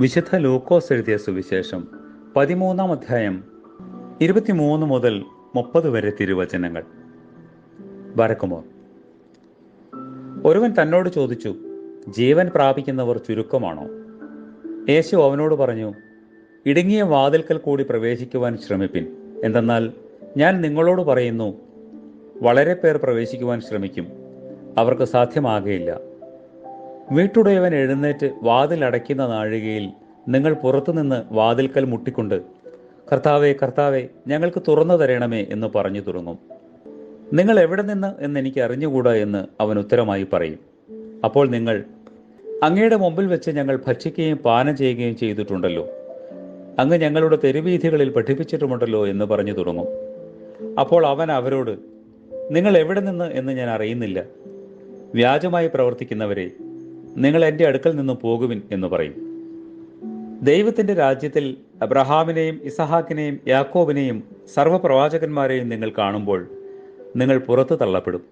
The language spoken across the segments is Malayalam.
വിശുദ്ധ ലൂക്കോസ് എഴുതിയ സുവിശേഷം പതിമൂന്നാം അധ്യായം ഇരുപത്തിമൂന്ന് മുതൽ മുപ്പത് വരെ തിരുവചനങ്ങൾ. വരക്കുമോ? ഒരുവൻ തന്നോട് ചോദിച്ചു ജീവൻ പ്രാപിക്കുന്നവർ ചുരുക്കമാണോ? യേശു അവനോട് പറഞ്ഞു ഇടുങ്ങിയ വാതിൽക്കൽ കൂടി പ്രവേശിക്കുവാൻ ശ്രമിപ്പിൻ. എന്തെന്നാൽ ഞാൻ നിങ്ങളോട് പറയുന്നു വളരെ പേർ പ്രവേശിക്കുവാൻ ശ്രമിക്കും. അവർക്ക് സാധ്യമാകുകയില്ല വീട്ടുടയവൻ എഴുന്നേറ്റ് വാതിൽ അടയ്ക്കുന്ന നാഴികയിൽ നിങ്ങൾ പുറത്തുനിന്ന് വാതിൽക്കൽ മുട്ടിക്കൊണ്ട് കർത്താവെ കർത്താവെ ഞങ്ങൾക്ക് തുറന്നു തരണമേ എന്ന് പറഞ്ഞു തുടങ്ങും നിങ്ങൾ എവിടെ നിന്ന് എന്ന് എനിക്ക് അറിഞ്ഞുകൂടാ എന്ന് അവൻ ഉത്തരമായി പറയും. അപ്പോൾ നിങ്ങൾ അങ്ങയുടെ മുമ്പിൽ വെച്ച് ഞങ്ങൾ ഭക്ഷിക്കുകയും പാനം ചെയ്യുകയും ചെയ്തിട്ടുണ്ടല്ലോ. അങ്ങ് ഞങ്ങളുടെ തെരുവീഥികളിൽ പഠിപ്പിച്ചിട്ടുമുണ്ടല്ലോ എന്ന് പറഞ്ഞു തുടങ്ങും. അപ്പോൾ അവൻ അവരോട് നിങ്ങൾ എവിടെ നിന്ന് എന്ന് ഞാൻ അറിയുന്നില്ല. വ്യാജമായി പ്രവർത്തിക്കുന്നവരെ നിങ്ങൾ എന്റെ അടുക്കൽ നിന്ന് പോകുവിൻ എന്ന് പറയും. ദൈവത്തിന്റെ രാജ്യത്തിൽ അബ്രഹാമിനെയും ഇസഹാക്കിനെയും യാക്കോബിനെയും സർവപ്രവാചകന്മാരെയും നിങ്ങൾ കാണുമ്പോൾ നിങ്ങൾ പുറത്തു തള്ളപ്പെടും.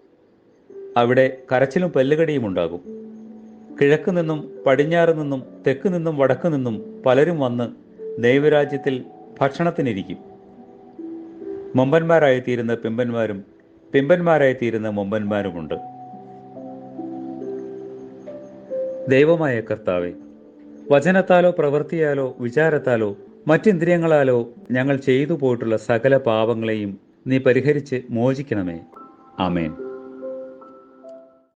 അവിടെ കരച്ചിലും പല്ലുകടിയും ഉണ്ടാകും. കിഴക്ക് നിന്നും പടിഞ്ഞാറ് നിന്നും തെക്ക് നിന്നും വടക്ക് നിന്നും പലരും വന്ന് ദൈവരാജ്യത്തിൽ ഭക്ഷണത്തിനിരിക്കും. മുമ്പന്മാരായി തീരുന്ന പിമ്പന്മാരും പിമ്പന്മാരായി തീരുന്ന മുമ്പന്മാരുമുണ്ട്. ദൈവമായ കർത്താവെ വചനത്താലോ പ്രവൃത്തിയാലോ വിചാരത്താലോ മറ്റിന്ദ്രിയങ്ങളാലോ ഞങ്ങൾ ചെയ്തു പോയിട്ടുള്ള സകല പാപങ്ങളെയും നീ പരിഹരിച്ച് മോചിക്കണമേ. ആമേൻ.